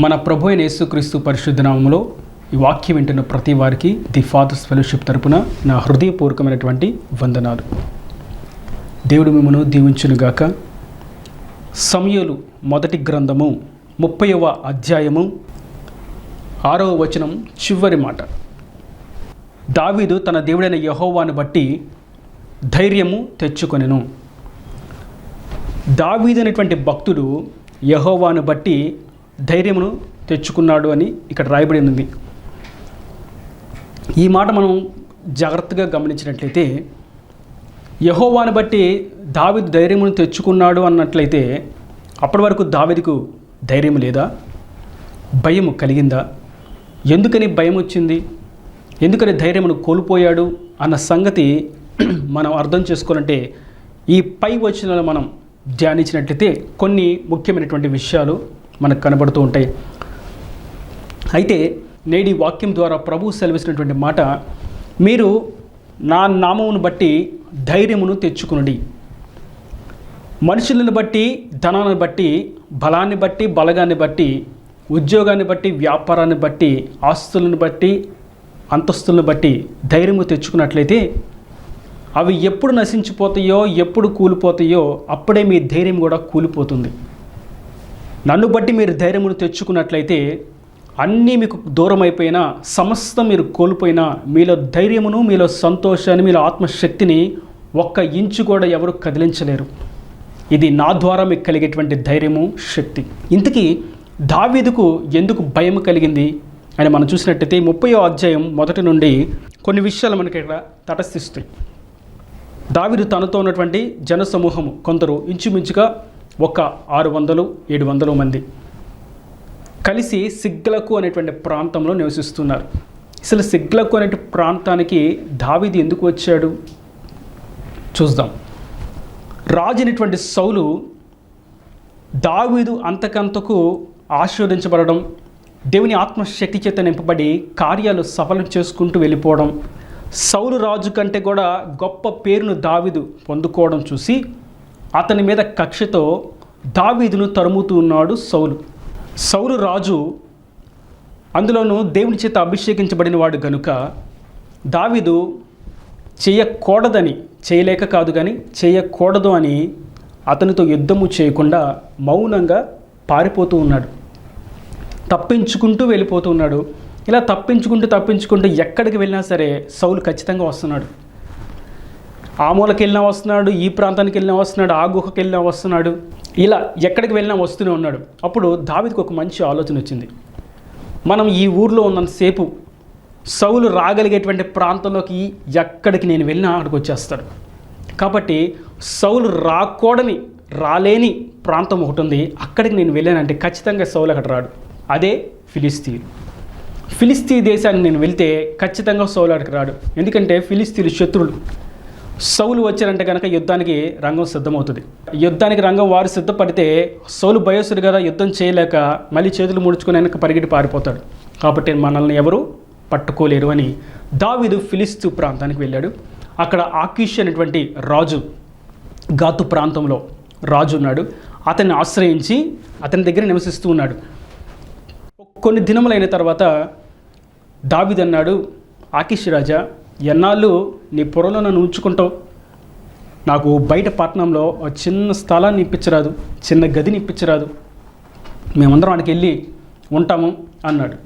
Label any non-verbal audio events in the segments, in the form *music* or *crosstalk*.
మన ప్రభు అయిన యేసుక్రీస్తు పరిశుద్ధనామంలో ఈ వాక్యం వింటున్న ప్రతి వారికి ది ఫాదర్స్ ఫెలోషిప్ తరపున నా హృదయపూర్వకమైనటువంటి వందనాలు. దేవుడు మిమ్మను దీవించునుగాక సమయలు మొదటి గ్రంథము ముప్పైవ అధ్యాయము ఆరవ వచనం చివరి మాట. దావీదు తన దేవుడైన యహోవాను బట్టి ధైర్యము తెచ్చుకొనెను. దావీదు అనేటువంటి భక్తుడు యహోవాను బట్టి ధైర్యమును తెచ్చుకున్నాడు అని ఇక్కడ రాయబడి ఉంది. ఈ మాట మనం జాగ్రత్తగా గమనించినట్లయితే యహోవాను బట్టి దావిదు ధైర్యమును తెచ్చుకున్నాడు అన్నట్లయితే అప్పటి వరకు దావిదికు ధైర్యం లేదా? భయం కలిగిందా? ఎందుకని భయం వచ్చింది? ఎందుకని ధైర్యమును కోల్పోయాడు? అన్న సంగతి *clears throat* మనం అర్థం చేసుకోవాలంటే ఈ పై వచనాలు మనం ధ్యానించినట్లయితే కొన్ని ముఖ్యమైనటువంటి విషయాలు మనకు కనబడుతూ ఉంటాయి. అయితే నేడి వాక్యం ద్వారా ప్రభు సెలవిస్తున్నటువంటి మాట మీరు నా నామమును బట్టి ధైర్యమును తెచ్చుకునండి. మనుషులను బట్టి ధనాన్ని బట్టి బలాన్ని బట్టి బలగాన్ని బట్టి ఉద్యోగాన్ని బట్టి వ్యాపారాన్ని బట్టి ఆస్తులను బట్టి అంతస్తులను బట్టి ధైర్యము తెచ్చుకున్నట్లయితే అవి ఎప్పుడు నశించిపోతాయో ఎప్పుడు కూలిపోతాయో అప్పుడే మీ ధైర్యం కూడా కూలిపోతుంది. నన్ను బట్టి మీరు ధైర్యమును తెచ్చుకున్నట్లయితే అన్నీ మీకు దూరం అయిపోయినా సమస్తం మీరు కోల్పోయినా మీలో ధైర్యమును మీలో సంతోషాన్ని మీలో ఆత్మశక్తిని ఒక్క ఇంచు కూడా ఎవరు కదిలించలేరు. ఇది నా ద్వారా మీకు కలిగేటువంటి ధైర్యము శక్తి. ఇంతకీ దావీదుకు ఎందుకు భయం కలిగింది అని మనం చూసినట్టయితే ముప్పయో అధ్యాయం మొదటి నుండి కొన్ని విషయాలు మనకి ఇక్కడ తటస్థిస్తాయి. దావీదు తనతో ఉన్నటువంటి జనసమూహము కొందరు ఇంచుమించుగా ఒక ఆరు వందలు ఏడు వందలు మంది కలిసి సిగ్గలకు అనేటువంటి ప్రాంతంలో నివసిస్తున్నారు. అసలు సిగ్లకు అనే ప్రాంతానికి దావిది ఎందుకు వచ్చాడు? చూద్దాం. రాజు అనేటువంటి సౌలు దావీదు అంతకంతకు ఆశీర్వదించబడడం దేవుని ఆత్మశక్తి చేత నింపబడి కార్యాలు సఫలం చేసుకుంటూ వెళ్ళిపోవడం సౌలు రాజు కంటే కూడా గొప్ప పేరును దావీదు పొందుకోవడం చూసి అతని మీద కక్షతో దావీదును తరుముతూ ఉన్నాడు సౌలు. సౌలు రాజు అందులోనూ దేవుని చేత అభిషేకించబడిన వాడు గనుక దావీదు చేయకూడదని చేయలేక కాదు కానీ చేయకూడదు అని అతనితో యుద్ధము చేయకుండా మౌనంగా పారిపోతూ ఉన్నాడు. తప్పించుకుంటూ వెళ్ళిపోతూ ఉన్నాడు. ఇలా తప్పించుకుంటూ తప్పించుకుంటూ ఎక్కడికి వెళ్ళినా సరే సౌలు ఖచ్చితంగా వస్తున్నాడు. ఆ మూలకి వెళ్ళినా వస్తున్నాడు ఈ ప్రాంతానికి వెళ్ళినా వస్తున్నాడు ఆ గుహకి వెళ్ళినా వస్తున్నాడు ఇలా ఎక్కడికి వెళ్ళినా వస్తూనే ఉన్నాడు. అప్పుడు దావిదికి ఒక మంచి ఆలోచన వచ్చింది. మనం ఈ ఊర్లో ఉన్నంతసేపు సౌలు రాగలిగేటువంటి ప్రాంతంలోకి ఎక్కడికి నేను వెళ్ళినా అక్కడికి వచ్చేస్తాడు. కాబట్టి సౌలు రాకూడని రాలేని ప్రాంతం ఒకటి ఉంది. అక్కడికి నేను వెళ్ళానంటే ఖచ్చితంగా సౌలు అక్కడ రాడు. అదే ఫిలిస్తీన్. ఫిలిస్తీ దేశానికి నేను వెళ్తే ఖచ్చితంగా సౌలు అక్కడికి రాడు. ఎందుకంటే ఫిలిస్తీన్ శత్రులు సౌలు వచ్చారంటే కనుక యుద్ధానికి రంగం సిద్ధమవుతుంది. యుద్ధానికి రంగం వారు సిద్ధపడితే సౌలు భయోసుడు కదా యుద్ధం చేయలేక మళ్ళీ చేతులు ముడుచుకుని వెనక పరిగెట్టి పారిపోతాడు. కాబట్టి మనల్ని ఎవరు పట్టుకోలేరు అని దావిదు ఫిలిస్తు ప్రాంతానికి వెళ్ళాడు. అక్కడ ఆకీష్ అనేటువంటి రాజు గాతు ప్రాంతంలో రాజు ఉన్నాడు. అతన్ని ఆశ్రయించి అతని దగ్గర నివసిస్తూ ఉన్నాడు. కొన్ని దినములైన తర్వాత దావిదన్నాడు అన్నాడు ఆకిష్ రాజా ఎన్నాళ్ళు నీ పొరలో నన్ను ఉంచుకుంటావు? నాకు బయట పట్టణంలో ఒక చిన్న స్థలాన్ని ఇప్పించరాదు చిన్న గదిని ఇప్పించరాదు. మేమందరం ఆడికి వెళ్ళి ఉంటాము అన్నాడు.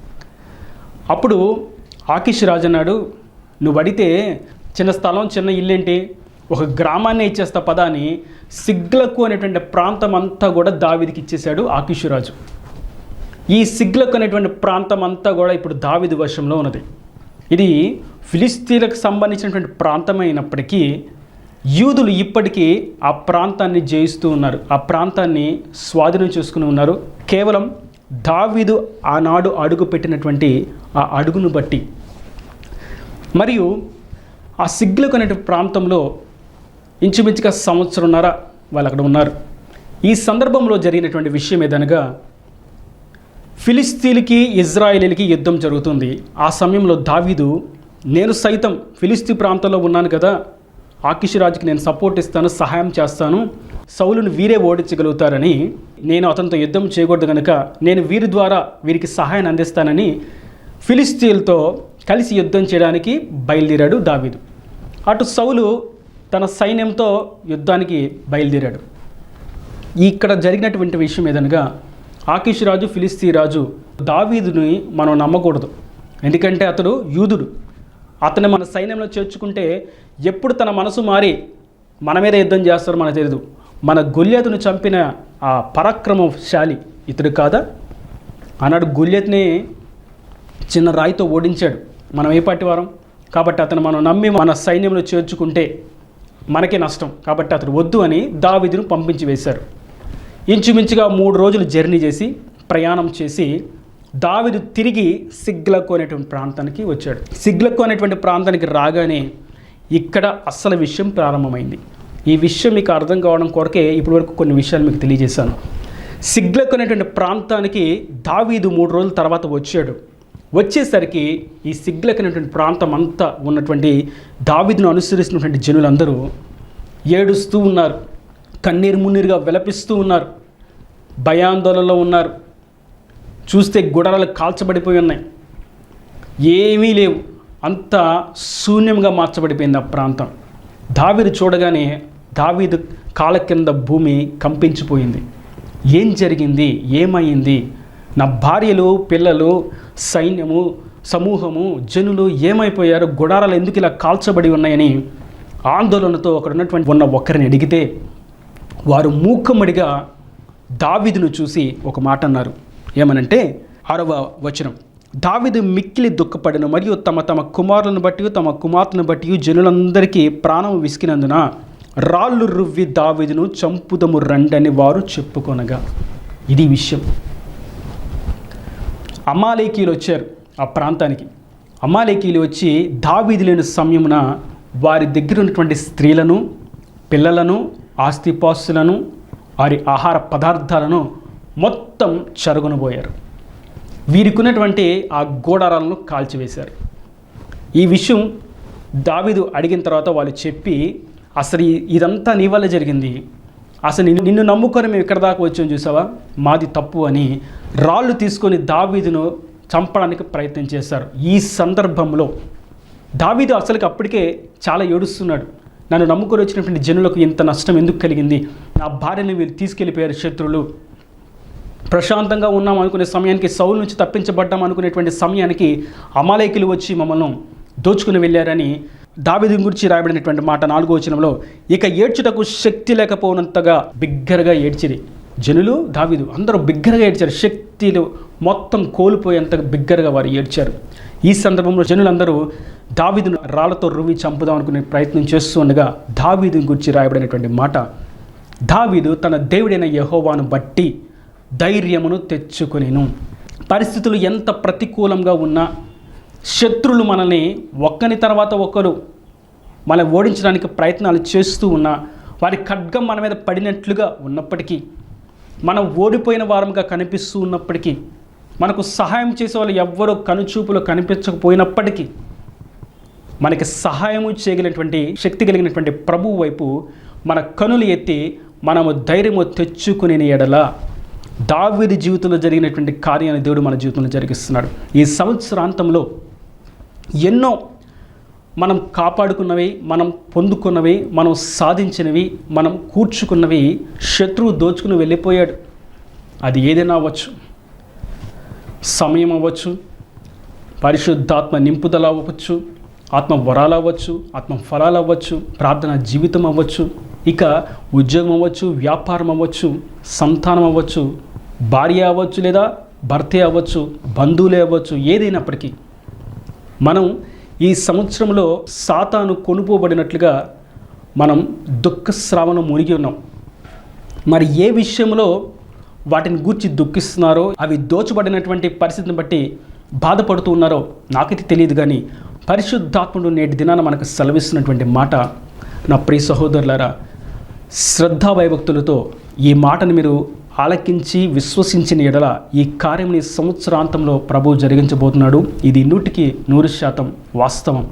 అప్పుడు ఆకిష్ రాజు అన్నాడు నువ్వు అడిగితే చిన్న స్థలం చిన్న ఇల్లేంటి? ఒక గ్రామాన్ని ఇచ్చేస్తా పదాన్ని సిగ్లకు అనేటువంటి ప్రాంతం అంతా కూడా దావిదికి ఇచ్చేశాడు ఆకిష్ రాజు. ఈ సిగ్లకు అనేటువంటి ప్రాంతం అంతా కూడా ఇప్పుడు దావిది వశంలో ఉన్నది. ఇది ఫిలిస్తీన్లకు సంబంధించినటువంటి ప్రాంతం అయినప్పటికీ యూదులు ఇప్పటికీ ఆ ప్రాంతాన్ని జయిస్తూ ఉన్నారు. ఆ ప్రాంతాన్ని స్వాధీనం చేసుకుని ఉన్నారు. కేవలం దావీదు ఆనాడు అడుగు పెట్టినటువంటి ఆ అడుగును బట్టి. మరియు ఆ సిగ్గులకు అనే ప్రాంతంలో ఇంచుమించుగా సంవత్సరంన్నర వాళ్ళు అక్కడ ఉన్నారు. ఈ సందర్భంలో జరిగినటువంటి విషయం ఏదనగా ఫిలిస్తీన్కి ఇజ్రాయేలీలకి యుద్ధం జరుగుతుంది. ఆ సమయంలో దావీదు నేను సైతం ఫిలిస్తీ ప్రాంతంలో ఉన్నాను కదా ఆకిష్ రాజుకి నేను సపోర్ట్ ఇస్తాను సహాయం చేస్తాను సౌలును వీరే ఓడించగలుగుతారని నేను అతనితో యుద్ధం చేయకూడదు కనుక నేను వీరి ద్వారా వీరికి సహాయాన్ని అందిస్తానని ఫిలిస్తీన్తో కలిసి యుద్ధం చేయడానికి బయలుదేరాడు దావీదు. అటు సౌలు తన సైన్యంతో యుద్ధానికి బయలుదేరాడు. ఇక్కడ జరిగినటువంటి విషయం ఏదనగా ఆకిష్ రాజు ఫిలిస్తీ రాజు దావీదుని మనం నమ్మకూడదు. ఎందుకంటే అతడు యూదుడు. అతను మన సైన్యంలో చేర్చుకుంటే ఎప్పుడు తన మనసు మారి మన మీద యుద్ధం చేస్తారో మనకు తెలియదు మన గొల్యతును చంపిన ఆ పరాక్రమశాలి ఇతడు కాదా? ఆనాడు గొల్యత్ని చిన్న రాయితో ఓడించాడు మనం ఏ పార్టీ వారం? కాబట్టి అతను మనం నమ్మి మన సైన్యంలో చేర్చుకుంటే మనకే నష్టం. కాబట్టి అతడు వద్దు అని దావిధిని పంపించి వేశారు. ఇంచుమించుగా మూడు రోజులు జర్నీ చేసి ప్రయాణం చేసి దావిదు తిరిగి సిగ్లకు అనేటువంటి ప్రాంతానికి వచ్చాడు. సిగ్లకు అనేటువంటి ప్రాంతానికి రాగానే ఇక్కడ అస్సలు విషయం ప్రారంభమైంది. ఈ విషయం మీకు అర్థం కావడం కొరకే ఇప్పటివరకు కొన్ని విషయాలు మీకు తెలియజేశాను. సిగ్లకు అనేటువంటి ప్రాంతానికి దావీదు మూడు రోజుల తర్వాత వచ్చాడు. వచ్చేసరికి ఈ సిగ్లకు అనేటువంటి ప్రాంతం అంతా ఉన్నటువంటి దావీదును అనుసరిస్తున్నటువంటి జనులందరూ ఏడుస్తూ ఉన్నారు. కన్నీరు మున్నీరుగా విలపిస్తూ ఉన్నారు. భయాందోళనలో ఉన్నారు. చూస్తే గుడారాలు కాల్చబడిపోయి ఉన్నాయి. ఏమీ లేవు. అంతా శూన్యంగా మార్చబడిపోయింది ఆ ప్రాంతం. దావీదు చూడగానే దావీదు కాళ్ళ కింద భూమి కంపించిపోయింది. ఏం జరిగింది? ఏమైంది? నా భార్యలు పిల్లలు సైన్యము సమూహము జనులు ఏమైపోయారు? గుడారాలు ఎందుకు ఇలా కాల్చబడి ఉన్నాయని ఆందోళనతో అక్కడ ఉన్నటువంటి ఉన్న ఒక్కరిని అడిగితే వారు మూకమ్మడిగా దావీదును చూసి ఒక మాట అన్నారు. ఏమనంటే ఆరవ వచనం. దావిదు మిక్కిలి దుఃఖపడను మరియు తమ తమ కుమారులను బట్టి తమ కుమార్తెను బట్టి జనులందరికీ ప్రాణం విసికినందున రాళ్ళు రువ్వి దావిదును చంపుదము రండని వారు చెప్పుకొనగా. ఇది విషయం. అమాలేకీలు వచ్చారు ఆ ప్రాంతానికి. అమాలేకీలు వచ్చి దావీది లేని సమయమున వారి దగ్గర ఉన్నటువంటి స్త్రీలను పిల్లలను ఆస్తిపాస్తులను వారి ఆహార పదార్థాలను మొత్తం చరుగునబోయారు వీరికున్నటువంటి ఆ గోడారాలను కాల్చివేశారు. ఈ విషయం దావిదు అడిగిన తర్వాత వాళ్ళు చెప్పి అసలు ఈ- ఇదంతా నీ వల్ల జరిగింది. అసలు నిన్ను నమ్ముకొని మేము ఇక్కడ దాకా వచ్చాం చూసావా? మాది తప్పు అని రాళ్ళు తీసుకొని దావీదును చంపడానికి ప్రయత్నం చేశారు. ఈ సందర్భంలో దావీదు అసలుకి అప్పటికే చాలా ఏడుస్తున్నాడు. నన్ను నమ్ముకొని వచ్చినటువంటి జనులకు ఇంత నష్టం ఎందుకు కలిగింది? నా భార్యను వీళ్ళు తీసుకెళ్ళిపోయారు శత్రువులు. ప్రశాంతంగా ఉన్నాం అనుకునే సమయానికి సౌలు నుంచి తప్పించబడ్డాం అనుకునేటువంటి సమయానికి అమాలేకులు వచ్చి మమ్మల్ని దోచుకుని వెళ్ళారని దావిది గురించి రాయబడినటువంటి మాట నాలుగో వచనంలో ఇక ఏడ్చుటకు శక్తి లేకపోనంతగా బిగ్గరగా ఏడ్చిరి. జనులు దావిదు అందరూ బిగ్గరగా ఏడ్చారు. శక్తిలు మొత్తం కోల్పోయేంత బిగ్గరగా వారు ఏడ్చారు. ఈ సందర్భంలో జనులందరూ దావిదును రాళ్ళతో రువి చంపుదాం అనుకునే ప్రయత్నం చేస్తూ ఉండగా దావీదు గురించి రాయబడినటువంటి మాట దావీదు తన దేవుడైన యహోవాను బట్టి ధైర్యమును తెచ్చుకొనిను. పరిస్థితులు ఎంత ప్రతికూలంగా ఉన్నా శత్రులు మనల్ని ఒక్కని తర్వాత ఒకరు మనల్ని ఓడించడానికి ప్రయత్నాలు చేస్తూ ఉన్నా వారి ఖడ్గం మన మీద పడినట్లుగా ఉన్నప్పటికీ మనం ఓడిపోయిన వారంగా కనిపిస్తూ ఉన్నప్పటికీ మనకు సహాయం చేసే వాళ్ళు ఎవ్వరూ కనుచూపులో కనిపించకపోయినప్పటికీ మనకి సహాయము చేయగలిగినటువంటి శక్తి కలిగినటువంటి ప్రభువు వైపు మన కనులు ఎత్తి మనము ధైర్యము తెచ్చుకునే ఎడల. దావిది జీవితంలో జరిగినటువంటి కార్యాన్ని దేవుడు మన జీవితంలో జరిగిస్తున్నాడు. ఈ సంవత్సరాంతంలో ఎన్నో మనం కాపాడుకున్నవి మనం పొందుకున్నవి మనం సాధించినవి మనం కూర్చుకున్నవి శత్రువు దోచుకుని వెళ్ళిపోయాడు. అది ఏదైనా అవ్వచ్చు. సమయం అవ్వచ్చు. పరిశుద్ధాత్మ నింపుదల అవ్వచ్చు. ఆత్మ వరాలు అవ్వచ్చు ఆత్మ ఫలాలు అవ్వచ్చు ప్రార్థన జీవితం అవ్వచ్చు ఇక ఉద్యోగం అవ్వచ్చు వ్యాపారం అవ్వచ్చు సంతానం అవ్వచ్చు భార్య అవ్వచ్చు లేదా భర్తే అవ్వచ్చు బంధువులే అవ్వచ్చు ఏదైనప్పటికీ మనం ఈ సంవత్సరంలో సాతాను కొనుపోబడినట్లుగా మనం దుఃఖస్రావణ మునిగి ఉన్నాం. మరి ఏ విషయంలో వాటిని గూర్చి దుఃఖిస్తున్నారో అవి దోచబడినటువంటి పరిస్థితిని బట్టి బాధపడుతూ ఉన్నారో నాకైతే తెలియదు కానీ పరిశుద్ధాత్ముడు నేటి దినాన మనకు సెలవిస్తున్నటువంటి మాట నా ప్రియ సహోదరులారా శ్రద్ధా భయభక్తులతో ఈ మాటను మీరు ఆలకించి విశ్వసించిన ఎడల ఈ కార్యంని సంవత్సరాంతంలో ప్రభు జరిగించబోతున్నాడు. ఇది నూటికి నూరు శాతం వాస్తవం.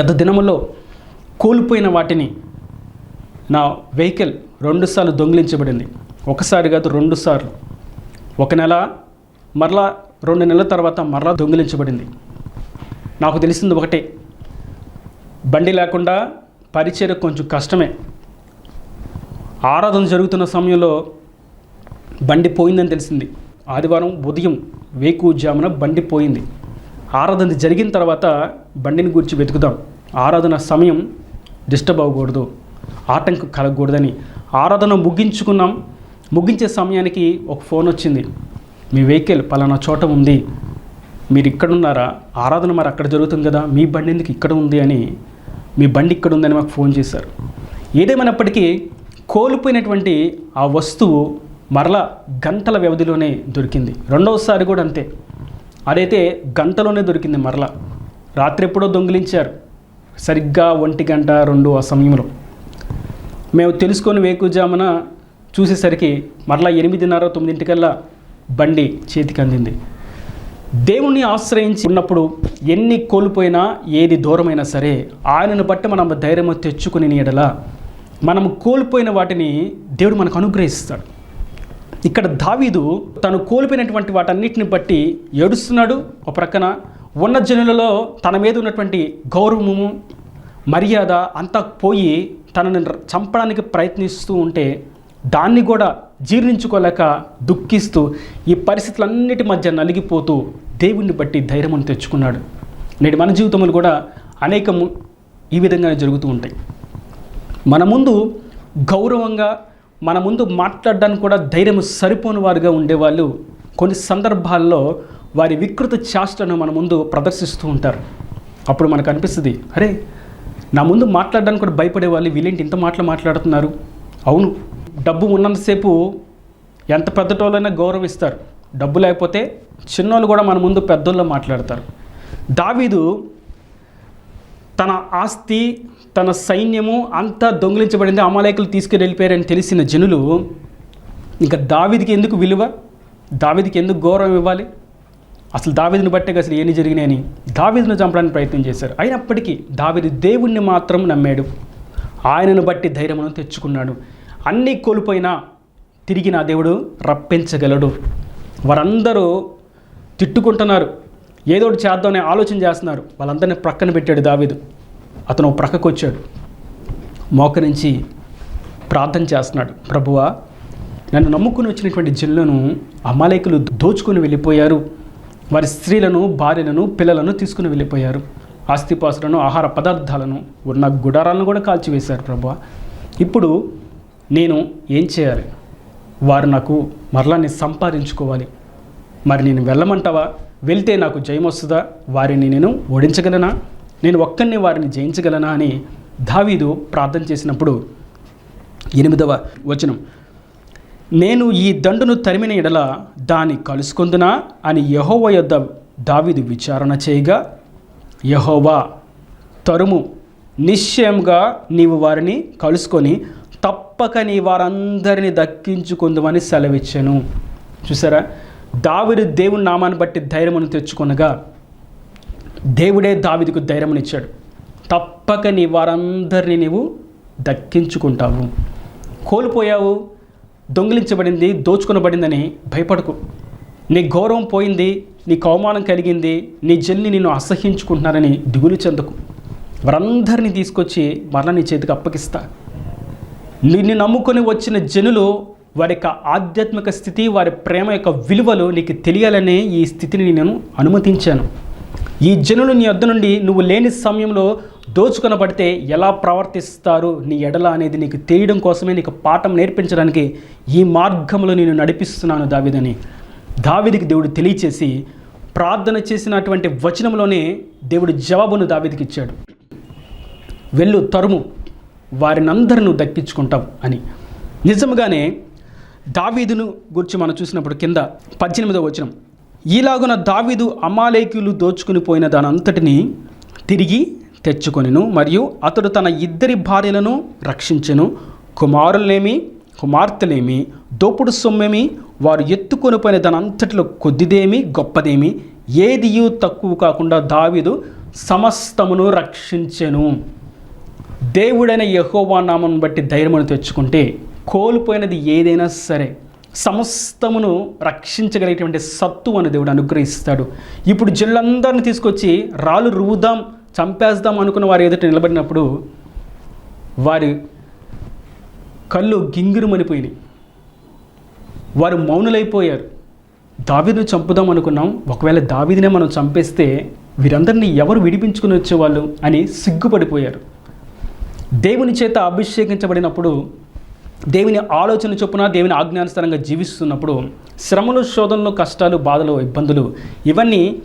గత దినములో కోల్పోయిన వాటిని నా వెహికల్ రెండుసార్లు దొంగిలించబడింది. ఒకసారి కాదు రెండు సార్లు. ఒక నెల మరలా రెండు నెలల తర్వాత మరలా దొంగిలించబడింది. నాకు తెలిసింది ఒకటే. బండి లేకుండా పరిచయం కొంచెం కష్టమే. ఆరాధన జరుగుతున్న సమయంలో బండి పోయిందని తెలిసింది. ఆదివారం ఉదయం వేకుజామున బండి పోయింది. ఆరాధన జరిగిన తర్వాత బండిని గురించి వెతుకుదాం. ఆరాధన సమయం డిస్టర్బ్ అవ్వకూడదు. ఆటంకం కలగకూడదని. ఆరాధన ముగించుకున్నాం. ముగించే సమయానికి ఒక ఫోన్ వచ్చింది. మీ వెహికల్ పలానా చోట ఉంది. మీరు ఇక్కడ ఉన్నారా ఆరాధన మరి అక్కడ జరుగుతుంది కదా మీ బండి ఎందుకు ఇక్కడ ఉంది అని మీ బండి ఇక్కడ ఉందని మాకు ఫోన్ చేశారు. ఏదేమైనప్పటికీ కోల్పోయినటువంటి ఆ వస్తువు మరలా గంటల వ్యవధిలోనే దొరికింది. రెండవసారి కూడా అంతే. అదైతే గంటలోనే దొరికింది మరలా. రాత్రి ఎప్పుడో దొంగిలించారు. సరిగ్గా ఒంటి గంట రెండు ఆ సమయంలో. మేము తెలుసుకొని వేకుజామున చూసేసరికి మరలా ఎనిమిదిన్నర తొమ్మిదింటికల్లా బండి చేతికి అందింది. దేవుణ్ణి ఆశ్రయించి ఉన్నప్పుడు ఎన్ని కోల్పోయినా ఏది దూరమైనా సరే ఆయనను బట్టి మనం ధైర్యం తెచ్చుకుని నీడల మనం కోల్పోయిన వాటిని దేవుడు మనకు అనుగ్రహిస్తాడు. ఇక్కడ దావీదు తను కోల్పోయినటువంటి వాటన్నిటిని బట్టి ఏడుస్తున్నాడు. ఒక ప్రక్కన ఉన్న జనులలో తన మీద ఉన్నటువంటి గౌరవము మర్యాద అంతా పోయి తనని చంపడానికి ప్రయత్నిస్తూ ఉంటే దాన్ని కూడా జీర్ణించుకోలేక దుఃఖిస్తూ ఈ పరిస్థితులన్నిటి మధ్య నలిగిపోతూ దేవుణ్ణి బట్టి ధైర్యం తెచ్చుకున్నాడు. నేటి మన జీవితంలో కూడా అనేకము ఈ విధంగానే జరుగుతూ ఉంటాయి. మన ముందు గౌరవంగా మన ముందు మాట్లాడడానికి కూడా ధైర్యం సరిపోని వారుగా ఉండేవాళ్ళు కొన్ని సందర్భాల్లో వారి వికృత చేష్టను మన ముందు ప్రదర్శిస్తూ ఉంటారు. అప్పుడు మనకు అనిపిస్తుంది అరే నా ముందు మాట్లాడడానికి కూడా భయపడే వాళ్ళు వీళ్ళేంటి ఇంత మాటలు మాట్లాడుతున్నారు? అవును డబ్బు ఉన్నంతసేపు ఎంత పెద్దటోళ్ళైనా గౌరవిస్తారు. డబ్బు లేకపోతే చిన్నోళ్ళు కూడా మన ముందు పెద్దోళ్ళు మాట్లాడతారు. దావీదు తన ఆస్తి తన సైన్యము అంతా దొంగిలించబడింది అమాలేకులు తీసుకుని వెళ్ళిపోయారని తెలిసిన జనులు ఇంకా దావీదికి ఎందుకు విలువ? దావీదికి ఎందుకు గౌరవం ఇవ్వాలి? అసలు దావీదిని బట్టే అసలు ఏమి జరిగినాయని దావీదును చంపడానికి ప్రయత్నం చేశారు. అయినప్పటికీ దావీది దేవుణ్ణి మాత్రం నమ్మాడు. ఆయనను బట్టి ధైర్యమును తెచ్చుకున్నాడు. అన్నీ కోల్పోయినా తిరిగి నా దేవుడు రప్పించగలడు. వారందరూ తిట్టుకుంటున్నారు. ఏదో ఒకటి చేద్దామని ఆలోచన చేస్తున్నారు. వాళ్ళందరినీ ప్రక్కన పెట్టాడు దావీదు. అతను ఓ ప్రక్కకు వచ్చాడు. మోకరించి ప్రార్థన చేస్తున్నాడు. ప్రభువా నన్ను నమ్ముకుని వచ్చినటువంటి జిల్లను అమాలేకులు దోచుకుని వెళ్ళిపోయారు. వారి స్త్రీలను భార్యలను పిల్లలను తీసుకుని వెళ్ళిపోయారు. ఆస్తిపాసులను ఆహార పదార్థాలను ఉన్న గుడారాలను కూడా కాల్చివేశారు ప్రభు ఇప్పుడు నేను ఏం చేయాలి? వారు నాకు మరలా నేను సంపాదించుకోవాలి. మరి నేను వెళ్ళమంటావా? వెళ్తే నాకు జయం వస్తుందా? వారిని నేను ఓడించగలనా? నేను ఒక్కరిని వారిని జయించగలనా అని దావీదు ప్రార్థన చేసినప్పుడు ఎనిమిదవ వచనం. నేను ఈ దండును తరిమిన ఎడల దాన్ని కలుసుకుందునా అని యహోవ యొద్ద దావీదు విచారణ చేయగా యహోవా తరుము నిశ్చయంగా నీవు వారిని కలుసుకొని తప్పక నీ వారందరినీ దక్కించుకుందామని సెలవిచ్చాను. చూసారా? దావిడు దేవుని నామాన్ని బట్టి ధైర్యమును తెచ్చుకొనగా దేవుడే దావిదికు ధైర్యమునిచ్చాడు. తప్పక నీ వారందరినీ నీవు దక్కించుకుంటావు. కోల్పోయావు దొంగిలించబడింది దోచుకొనబడిందని భయపడకు. నీ గౌరవం పోయింది నీకు అవమానం కలిగింది నీ జల్ని నిన్ను అసహించుకుంటున్నారని దిగులు చెందకు. వారందరినీ తీసుకొచ్చి మరలా నీ చేతికి అప్పగిస్తా. నిన్ను నమ్ముకొని వచ్చిన జనులు వారి యొక్క ఆధ్యాత్మిక స్థితి వారి ప్రేమ యొక్క విలువలు నీకు తెలియాలనే ఈ స్థితిని నేను అనుమతించాను. ఈ జనులు నీ వద్ద నుండి నువ్వు లేని సమయంలో దోచుకొనబడితే ఎలా ప్రవర్తిస్తారు? నీ ఎడల అనేది నీకు తెలియడం కోసమే నీకు పాఠం నేర్పించడానికి ఈ మార్గంలో నేను నడిపిస్తున్నాను దావిదని. దావిదికి దేవుడు తెలియచేసి ప్రార్థన చేసినటువంటి వచనంలోనే దేవుడు జవాబును దావిదికి ఇచ్చాడు. వెళ్ళు తరుము. వారినందరూ నువ్వు దక్కించుకుంటావు అని. నిజంగానే దావీదును గురించి మనం చూసినప్పుడు కింద పద్దెనిమిదో వచనం ఈలాగున దావీదు అమాలేకులు దోచుకుని పోయిన దానంతటిని తిరిగి తెచ్చుకొనిను మరియు అతడు తన ఇద్దరి భార్యలను రక్షించెను. కుమారులనేమి కుమార్తెలేమి దోపుడు సొమ్మేమి వారు ఎత్తుకొని పోయిన దానంతటిలో కొద్దిదేమి గొప్పదేమి ఏదియూ తక్కువ కాకుండా దావీదు సమస్తమును రక్షించెను. దేవుడైన యహోవా నామం బట్టి ధైర్యమును తెచ్చుకుంటే కోల్పోయినది ఏదైనా సరే సమస్తమును రక్షించగలిగేటువంటి సత్తు అని దేవుడు అనుగ్రహిస్తాడు. ఇప్పుడు జిల్లందరిని తీసుకొచ్చి రాళ్ళు రువుదాం చంపేద్దాం అనుకున్న వారు ఎదుట నిలబడినప్పుడు వారి కళ్ళు గింగిరుమనిపోయినాయి. వారు మౌనులైపోయారు. దావీదును చంపుదాం అనుకున్నాం. ఒకవేళ దావీదినే మనం చంపేస్తే వీరందరినీ ఎవరు విడిపించుకుని వచ్చేవాళ్ళు అని సిగ్గుపడిపోయారు. దేవుని చేత అభిషేకించబడినప్పుడు దేవుని ఆలోచన చొప్పున దేవుని ఆజ్ఞానుసారంగా జీవిస్తున్నప్పుడు శ్రమలు శోధనలు కష్టాలు బాధలు ఇబ్బందులు ఇవన్నీ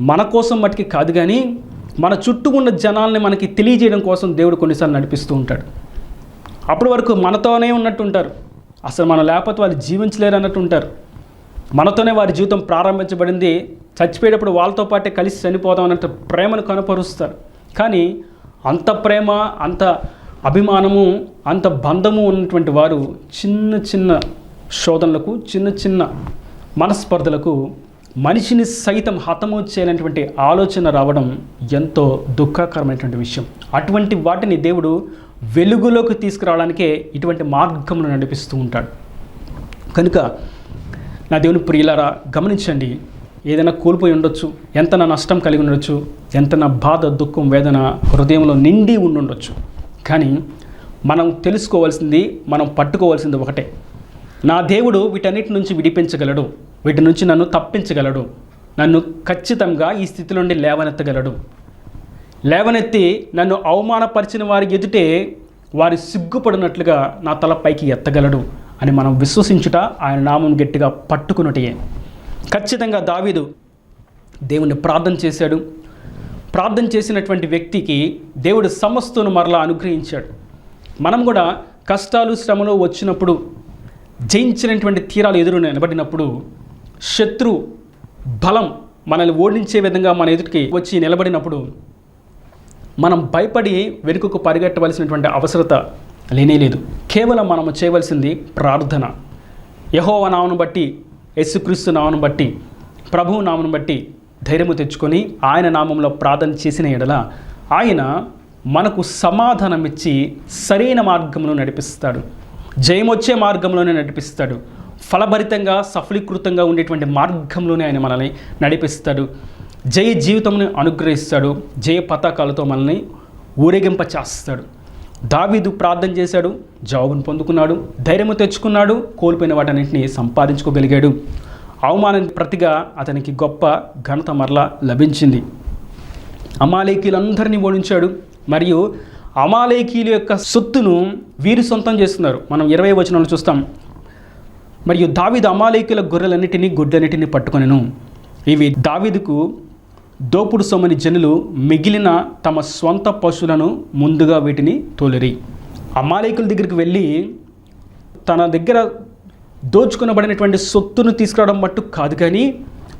మన కోసం మటుకి కాదు కానీ మన చుట్టూ ఉన్న జనాల్ని మనకి తెలియజేయడం కోసం దేవుడు కొన్నిసార్లు నడిపిస్తూ ఉంటాడు. అప్పటి వరకు మనతోనే ఉన్నట్టు ఉంటారు అసలు మనం లేకపోతే వాళ్ళు జీవించలేరు అన్నట్టు ఉంటారు మనతోనే వారి జీవితం ప్రారంభించబడింది. చచ్చిపోయేటప్పుడు వాళ్ళతో పాటే కలిసి చనిపోదాం అన్నట్టు ప్రేమను కనపరుస్తారు. కానీ అంత ప్రేమ అంత అభిమానము అంత బంధము ఉన్నటువంటి వారు చిన్న చిన్న శోధనలకు చిన్న చిన్న మనస్పర్ధలకు మనిషిని సైతం హతము చేయనటువంటి ఆలోచన రావడం ఎంతో దుఃఖకరమైనటువంటి విషయం. అటువంటి వాటిని దేవుడు వెలుగులోకి తీసుకురావడానికే ఇటువంటి మార్గంలో నడిపిస్తూ ఉంటాడు. కనుక నా దేవుని ప్రియులారా గమనించండి. ఏదైనా కోల్పోయి ఉండొచ్చు ఎంత నా నష్టం కలిగి ఉండొచ్చు ఎంత నా బాధ దుఃఖం వేదన హృదయంలో నిండి ఉండి ఉండొచ్చు. కానీ మనం తెలుసుకోవాల్సింది మనం పట్టుకోవాల్సింది ఒకటే. నా దేవుడు వీటన్నిటి నుంచి విడిపించగలడు. వీటి నుంచి నన్ను తప్పించగలడు. నన్ను ఖచ్చితంగా ఈ స్థితి నుండి లేవనెత్తగలడు. లేవనెత్తి నన్ను అవమానపరిచిన వారి ఎదుటే వారి సిగ్గుపడినట్లుగా నా తల పైకి ఎత్తగలడు అని మనం విశ్వసించుట ఆయన నామం గట్టిగా పట్టుకున్నటే ఖచ్చితంగా దావీదు దేవుణ్ణి ప్రార్థన చేశాడు. ప్రార్థన చేసినటువంటి వ్యక్తికి దేవుడు సమస్తును మరలా అనుగ్రహించాడు. మనం కూడా కష్టాలు శ్రమలు వచ్చినప్పుడు జయించినటువంటి తీరాలు ఎదురు నిలబడినప్పుడు శత్రు బలం మనల్ని ఓడించే విధంగా మన ఎదుటికి వచ్చి నిలబడినప్పుడు మనం భయపడి వెనుకకు పరిగెట్టవలసినటువంటి అవసరత లేనేలేదు కేవలం మనము చేయవలసింది ప్రార్థన. యహోవ నామను బట్టి యేసుక్రీస్తు నామను బట్టి ప్రభువు నామను బట్టి ధైర్యము తెచ్చుకొని ఆయన నామంలో ప్రార్థన చేసిన ఎడల ఆయన మనకు సమాధానం ఇచ్చి సరైన మార్గంలో నడిపిస్తాడు. జయమొచ్చే మార్గంలోనే నడిపిస్తాడు. ఫలభరితంగా సఫలీకృతంగా ఉండేటువంటి మార్గంలోనే ఆయన మనల్ని నడిపిస్తాడు. జయ జీవితంను అనుగ్రహిస్తాడు. జయ పతాకాలతో మనల్ని ఊరేగింప చేస్తాడు దావీదు ప్రార్థన చేశాడు జవాబును పొందుకున్నాడు ధైర్యము తెచ్చుకున్నాడు కోల్పోయిన వాటన్నింటినీ సంపాదించుకోగలిగాడు. అవమానం ప్రతిగా అతనికి గొప్ప ఘనత మరలా లభించింది. అమాలేకీలందరినీ ఓడించాడు. మరియు అమాలేకీల యొక్క సొత్తును వీరు సొంతం చేస్తున్నారు. మనం ఇరవై వచనంలో చూస్తాం. మరియు దావీదు అమాలేకుల గొర్రెలన్నిటినీ గుడ్డన్నిటిని పట్టుకొనెను. ఇవి దావీదుకు దోపుడు సొమ్మని జనులు మిగిలిన తమ స్వంత పశువులను ముందుగా వీటిని తోలిరి. అమాలయకుల దగ్గరికి వెళ్ళి తన దగ్గర దోచుకునబడినటువంటి సొత్తును తీసుకురావడం మట్టు కాదు కానీ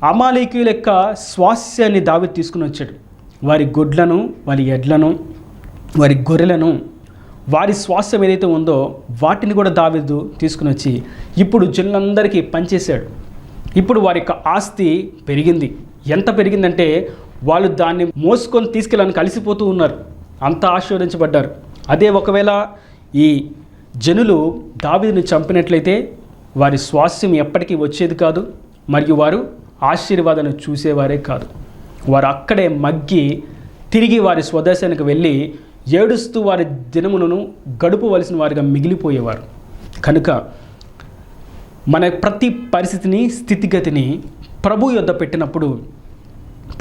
అమాలయకుల యొక్క స్వాస్యాన్ని దావి తీసుకుని వచ్చాడు. వారి గుడ్లను వారి ఎడ్లను వారి గొర్రెలను వారి స్వాస్థ్యం ఏదైతే ఉందో వాటిని కూడా దావీదు తీసుకుని వచ్చి ఇప్పుడు జనులందరికీ పనిచేశాడు ఇప్పుడు వారి యొక్క ఆస్తి పెరిగింది. ఎంత పెరిగిందంటే వాళ్ళు దాన్ని మోసుకొని తీసుకెళ్ళని కలిసిపోతూ ఉన్నారు. అంత ఆశీర్వదించబడ్డారు. అదే ఒకవేళ ఈ జనులు దావీదుని చంపినట్లయితే వారి స్వాస్థ్యం ఎప్పటికీ వచ్చేది కాదు మరియు వారు ఆశీర్వాదాన్ని చూసేవారే కాదు. వారు అక్కడే మగ్గి తిరిగి వారి స్వదేశానికి వెళ్ళి ఏడుస్తూ వారి దినములను గడుపవలసిన వారిగా మిగిలిపోయేవారు. కనుక మన ప్రతి పరిస్థితిని స్థితిగతిని ప్రభు యొద్ద పెట్టినప్పుడు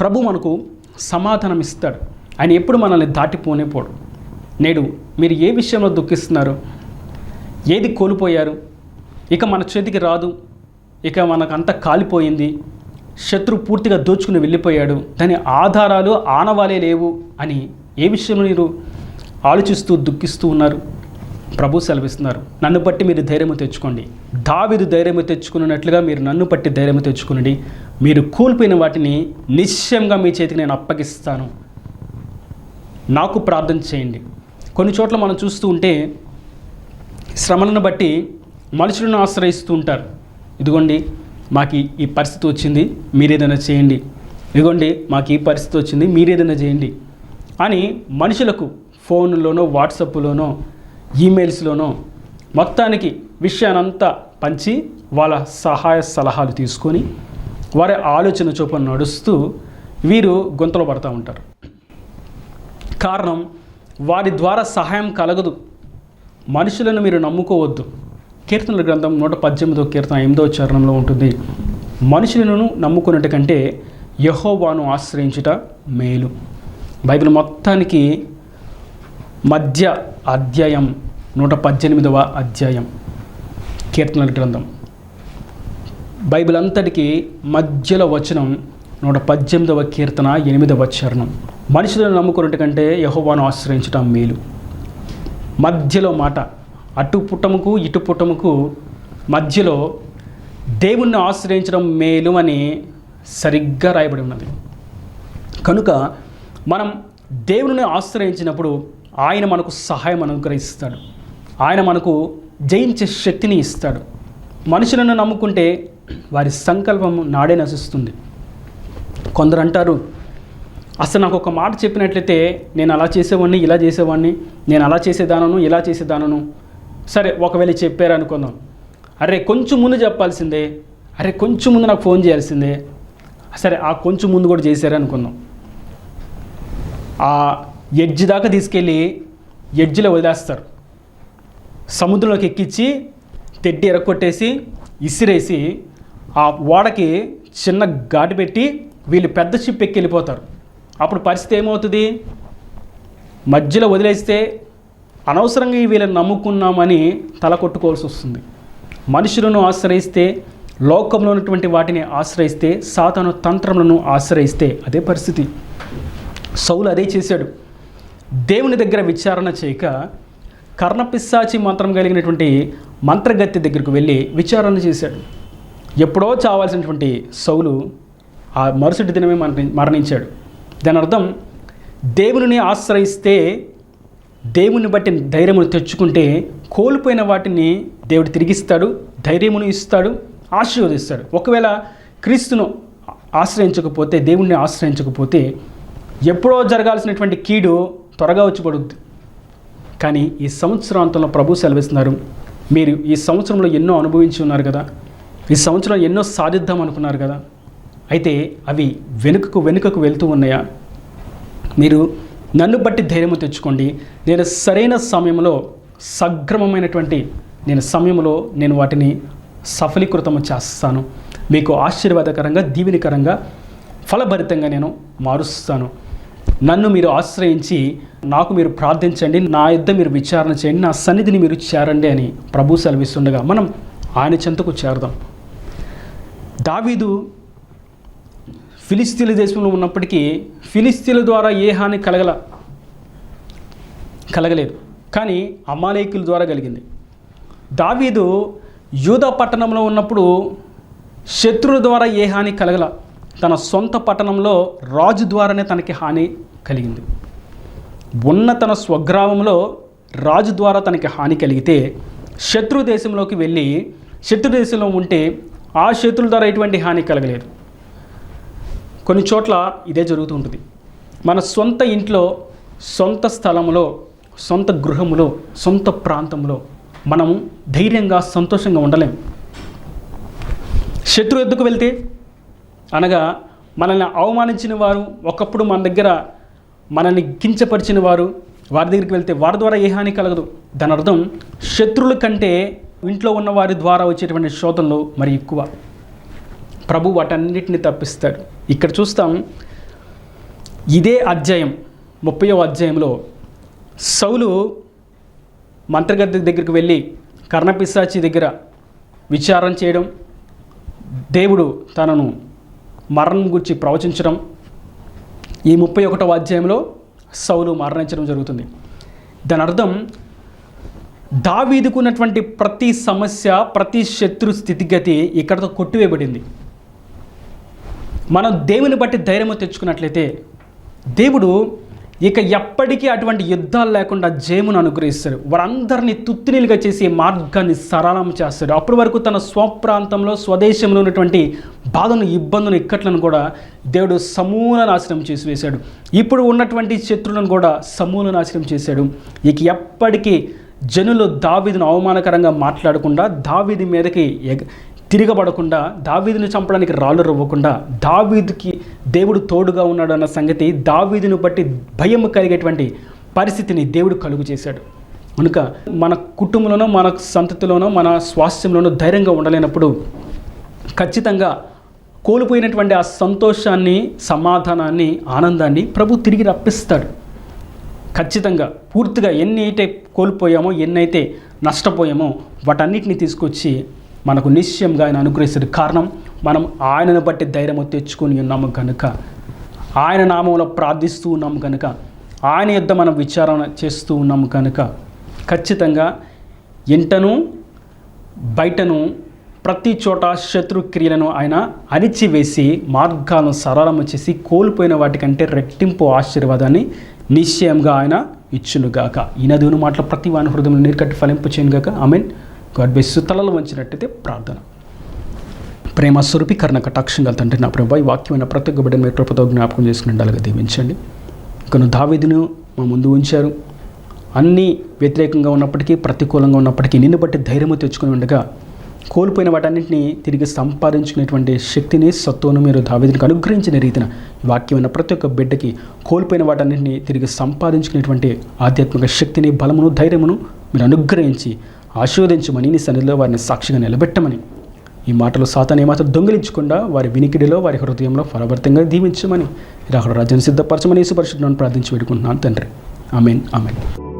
ప్రభు మనకు సమాధానం ఇస్తాడు ఆయన ఎప్పుడు మనల్ని దాటిపోనే పోడు నేడు మీరు ఏ విషయంలో దుఃఖిస్తున్నారు? ఏది కోల్పోయారు? ఇక మన చేతికి రాదు. ఇక మనకు అంత కాలిపోయింది. శత్రు పూర్తిగా దోచుకుని వెళ్ళిపోయాడు. దాని ఆధారాలు ఆనవాలే లేవు అని ఏ విషయంలో మీరు ఆలోచిస్తూ దుఃఖిస్తూ ఉన్నారు? ప్రభు సెలవిస్తున్నారు. నన్ను బట్టి మీరు ధైర్యము తెచ్చుకోండి. దావిదు ధైర్యము తెచ్చుకున్నట్లుగా మీరు నన్ను బట్టి ధైర్యము తెచ్చుకునండి. మీరు కోల్పోయిన వాటిని నిశ్చయంగా మీ చేతికి నేను అప్పగిస్తాను. నాకు ప్రార్థన చేయండి. కొన్ని చోట్ల మనం చూస్తూ ఉంటే శ్రమలను బట్టి మనుషులను ఆశ్రయిస్తూ ఉంటారు. ఇదిగోండి మాకు ఈ- ఈ పరిస్థితి వచ్చింది మీరేదైనా చేయండి. ఇదిగోండి మాకు ఈ పరిస్థితి వచ్చింది మీరేదైనా చేయండి అని మనుషులకు ఫోన్లోనో వాట్సాప్లోనో ఈమెయిల్స్లోనో మొత్తానికి విషయానంతా పంచి వాళ్ళ సహాయ సలహాలు తీసుకొని వారి ఆలోచన చొప్పున నడుస్తూ వీరు గుంతలు పడతా ఉంటారు. కారణం వారి ద్వారా సహాయం కలగదు. మనుషులను మీరు నమ్ముకోవద్దు. కీర్తనల గ్రంథం నూట పద్దెనిమిదో కీర్తన ఎనిమిదో చరణంలో ఉంటుంది. మనుషులను నమ్ముకున్నట్టు కంటే యహోవాను ఆశ్రయించుట మేలు. బైబిల్ మొత్తానికి మధ్య అధ్యాయం నూట పద్దెనిమిదవ అధ్యాయం. కీర్తనల గ్రంథం. బైబిల్ అంతటికి మధ్యలో వచనం నూట పద్దెనిమిదవ కీర్తన ఎనిమిదవ చరణం. మనుషులను నమ్ముకున్నట్టు కంటే యహోవాను ఆశ్రయించటం మేలు. మధ్యలో మాట అటు పుట్టముకు ఇటు పుట్టముకు మధ్యలో దేవుణ్ణి ఆశ్రయించడం మేలు అని సరిగ్గా రాయబడి ఉన్నది. కనుక మనం దేవుని ఆశ్రయించినప్పుడు ఆయన మనకు సహాయం అనుగ్రహిస్తాడు. ఆయన మనకు జయించే శక్తిని ఇస్తాడు. మనుషులను నమ్ముకుంటే వారి సంకల్పం నాడే నశిస్తుంది. కొందరు అంటారు అసలు నాకు ఒక మాట చెప్పినట్లయితే నేను అలా చేసేవాడిని ఇలా చేసేవాడిని నేను అలా చేసేదానను ఇలా చేసేదానను. సరే ఒకవేళ చెప్పారు అనుకుందాం అరే కొంచెం ముందు చెప్పాల్సిందే. అరే కొంచెం ముందు నాకు ఫోన్ చేయాల్సిందే. సరే ఆ కొంచెం ముందు కూడా చేశారు అనుకుందాం ఆ ఎడ్జ్ దాకా తీసుకెళ్ళి ఎడ్జ్లో వదిలేస్తారు. సముద్రంలోకి ఎక్కించి తెడ్డి ఎరగొట్టేసి ఇసిరేసి ఆ ఓడకి చిన్న ఘాటు పెట్టి వీళ్ళు పెద్ద షిప్ ఎక్కి వెళ్ళిపోతారు అప్పుడు పరిస్థితి ఏమవుతుంది? మధ్యలో వదిలేస్తే అనవసరంగా వీళ్ళని నమ్ముకున్నామని తల కొట్టుకోవాల్సి వస్తుంది. మనుషులను ఆశ్రయిస్తే లోకంలో ఉన్నటువంటి వాటిని ఆశ్రయిస్తే సాతాను తంత్రములను ఆశ్రయిస్తే అదే పరిస్థితి. సౌలు అదే చేశాడు. దేవుని దగ్గర విచారణ చేయక కర్ణపిశాచి మంత్రం కలిగినటువంటి మంత్రగత్తి దగ్గరకు వెళ్ళి విచారణ చేశాడు. ఎప్పుడో చావాల్సినటువంటి సౌలు ఆ మరుసటి దినమే మరణి మరణించాడు. దాని అర్థం దేవుని ఆశ్రయిస్తే దేవుని బట్టి ధైర్యమును తెచ్చుకుంటే కోల్పోయిన వాటిని దేవుడు తిరిగిస్తాడు ధైర్యమును ఇస్తాడు ఆశీర్వదిస్తాడు. ఒకవేళ క్రీస్తును ఆశ్రయించకపోతే దేవుణ్ణి ఆశ్రయించకపోతే ఎప్పుడో జరగాల్సినటువంటి కీడు త్వరగా వచ్చి పడుద్ది. కానీ ఈ సంవత్సరాంతంలో ప్రభు సెలవిస్తున్నారు. మీరు ఈ సంవత్సరంలో ఎన్నో అనుభవించి ఉన్నారు కదా. ఈ సంవత్సరం ఎన్నో సాధిద్దాం అనుకున్నారు కదా. అయితే అవి వెనుకకు వెనుకకు వెళ్తూ ఉన్నాయా? మీరు నన్ను బట్టి ధైర్యము తెచ్చుకోండి. నేను సరైన సమయంలో సక్రమమైనటువంటి నేను సమయంలో నేను వాటిని సఫలీకృతము చేస్తాను. మీకు ఆశీర్వాదకరంగా దీవెనికరంగా ఫలభరితంగా నేను మారుస్తాను. నన్ను మీరు ఆశ్రయించి నాకు మీరు ప్రార్థించండి నా యుద్ధ మీరు విచారణ చేయండి నా సన్నిధిని మీరు చేరండి అని ప్రభు సెలవిస్తుండగా మనం ఆయన చెంతకు చేరదాం. దావీదు ఫిలిస్తీన్ల దేశంలో ఉన్నప్పటికీ ఫిలిస్తీన్ల ద్వారా ఏ హాని కలగల కలగలేదు. కానీ అమాలేకుల ద్వారా కలిగింది. దావీదు యూదా పట్టణంలో ఉన్నప్పుడు శత్రువుల ద్వారా ఏ హాని కలగల తన సొంత పట్టణంలో రాజు ద్వారానే తనకి హాని కలిగింది. ఉన్న తన స్వగ్రామంలో రాజు ద్వారా తనకి హాని కలిగితే శత్రు దేశంలోకి వెళ్ళి శత్రు దేశంలో ఉంటే ఆ శత్రుల ద్వారా ఎటువంటి హాని కలగలేదు. కొన్ని చోట్ల ఇదే జరుగుతూ ఉంటుంది. మన సొంత ఇంట్లో సొంత స్థలంలో సొంత గృహములో సొంత ప్రాంతంలో మనం ధైర్యంగా సంతోషంగా ఉండలేం. శత్రు ఎద్దుకు వెళ్తే? అనగా మనల్ని అవమానించిన వారు ఒకప్పుడు మన దగ్గర మనల్ని కించపరిచిన వారు వారి దగ్గరికి వెళ్తే వారి ద్వారా ఏ హాని కలగదు. దాని అర్థం శత్రువుల కంటే ఇంట్లో ఉన్న వారి ద్వారా వచ్చేటువంటి శోధనలు మరి ఎక్కువ. ప్రభు వాటన్నిటిని తప్పిస్తాడు. ఇక్కడ చూస్తాం ఇదే అధ్యాయం ముప్పయో అధ్యాయంలో సౌలు మంత్రగద్ద దగ్గరికి వెళ్ళి కర్ణపిశాచి దగ్గర విచారం చేయడం దేవుడు తనను మరణం గురించి ప్రవచించడం. ఈ ముప్పై ఒకటవ అధ్యాయంలో సౌలు మరణించడం జరుగుతుంది. దాని అర్థం దావీదుకున్నటువంటి ప్రతి సమస్య ప్రతి శత్రు స్థితిగతి ఇక్కడతో కొట్టివేయబడింది. మనం దేవుని బట్టి ధైర్యం తెచ్చుకున్నట్లయితే దేవుడు ఇక ఎప్పటికీ అటువంటి యుద్ధాలు లేకుండా జయమును అనుగ్రహిస్తాడు. వారందరినీ తుత్తినీలుగా చేసి మార్గాన్ని సరళం చేస్తాడు. అప్పటి వరకు తన స్వప్రాంతంలో స్వదేశంలో ఉన్నటువంటి బాధను ఇబ్బందులు ఇక్కట్లను కూడా దేవుడు సమూల నాశనం చేసి వేశాడు. ఇప్పుడు ఉన్నటువంటి శత్రులను కూడా సమూల నాశనం చేశాడు. ఇక ఎప్పటికీ జనులు దావీదును అవమానకరంగా మాట్లాడకుండా దావీది మీదకి ఎగ తిరగబడకుండా దావీదుని చంపడానికి రాళ్ళు రవ్వకుండా దావీదుకి దేవుడు తోడుగా ఉన్నాడు అన్న సంగతి దావీదుని బట్టి భయం కలిగేటువంటి పరిస్థితిని దేవుడు కలుగు చేశాడు. కనుక మన కుటుంబంలోనో మన సంతతిలోనో మన స్వాస్థ్యంలోనో ధైర్యంగా ఉండలేనప్పుడు ఖచ్చితంగా కోల్పోయినటువంటి ఆ సంతోషాన్ని సమాధానాన్ని ఆనందాన్ని ప్రభు తిరిగి రప్పిస్తాడు. ఖచ్చితంగా పూర్తిగా ఎన్ని అయితే కోల్పోయామో ఎన్నైతే నష్టపోయామో వాటన్నిటిని తీసుకొచ్చి మనకు నిశ్చయంగా ఆయన అనుగ్రహిస్తాడు కారణం మనం ఆయనను బట్టి ధైర్యము తెచ్చుకొని ఉన్నాము కనుక ఆయన నామంలో ప్రార్థిస్తూ ఉన్నాము కనుక ఆయన యుద్ధ మనం విచారణ చేస్తూ ఉన్నాము కనుక ఖచ్చితంగా ఇంటను బయటను ప్రతి చోట శత్రు క్రియలను ఆయన అణిచివేసి మార్గాలను సరళము చేసి కోల్పోయిన వాటికంటే రెట్టింపు ఆశీర్వాదాన్ని నిశ్చయంగా ఆయన ఇచ్చునుగాక. ఈ నదువును మాటల ప్రతి వాని హృదయంలో నీరుకట్టి ఫలింపు చేయనుగాక. ఆమెన్. గాడ్ బెస్ తలలు వంచినట్టయితే ప్రార్థన. ప్రేమ స్వరూపి కర్ణ కటాక్షంగా తండ్రి నా ప్రభా ఈ వాక్యమైన ప్రతి ఒక్క బిడ్డను మీరు జ్ఞాపకం చేసుకుని ఉండాలిగా దీవించండి. ఇకను దావీదును మా ముందు ఉంచారు. అన్నీ వ్యతిరేకంగా ఉన్నప్పటికీ ప్రతికూలంగా ఉన్నప్పటికీ నిన్ను బట్టి ధైర్యము తెచ్చుకుని ఉండగా కోల్పోయిన వాటన్నింటినీ తిరిగి సంపాదించుకునేటువంటి శక్తిని సత్తువును మీరు దావీదునికి అనుగ్రహించిన రీతిన వాక్యం వాక్యమైన ప్రతి ఒక్క బిడ్డకి కోల్పోయిన వాటన్నింటినీ తిరిగి సంపాదించుకునేటువంటి ఆధ్యాత్మిక శక్తిని బలమును ధైర్యమును మీరు అనుగ్రహించి ఆశీర్వదించమని నీ సన్నిధిలో వారిని సాక్షిగా నిలబెట్టమని. ఈ మాటలు సాతాన్ని ఏమాత్రం దొంగిలించకుండా వారి వినికిడిలో వారి హృదయంలో ఫలవర్తంగా దీవించమని. ఇది రాజ్యాన్ని సిద్ధపరచమని యేసు ప్రార్థించి వేడుకుంటున్నాను తండ్రి. Amen amen.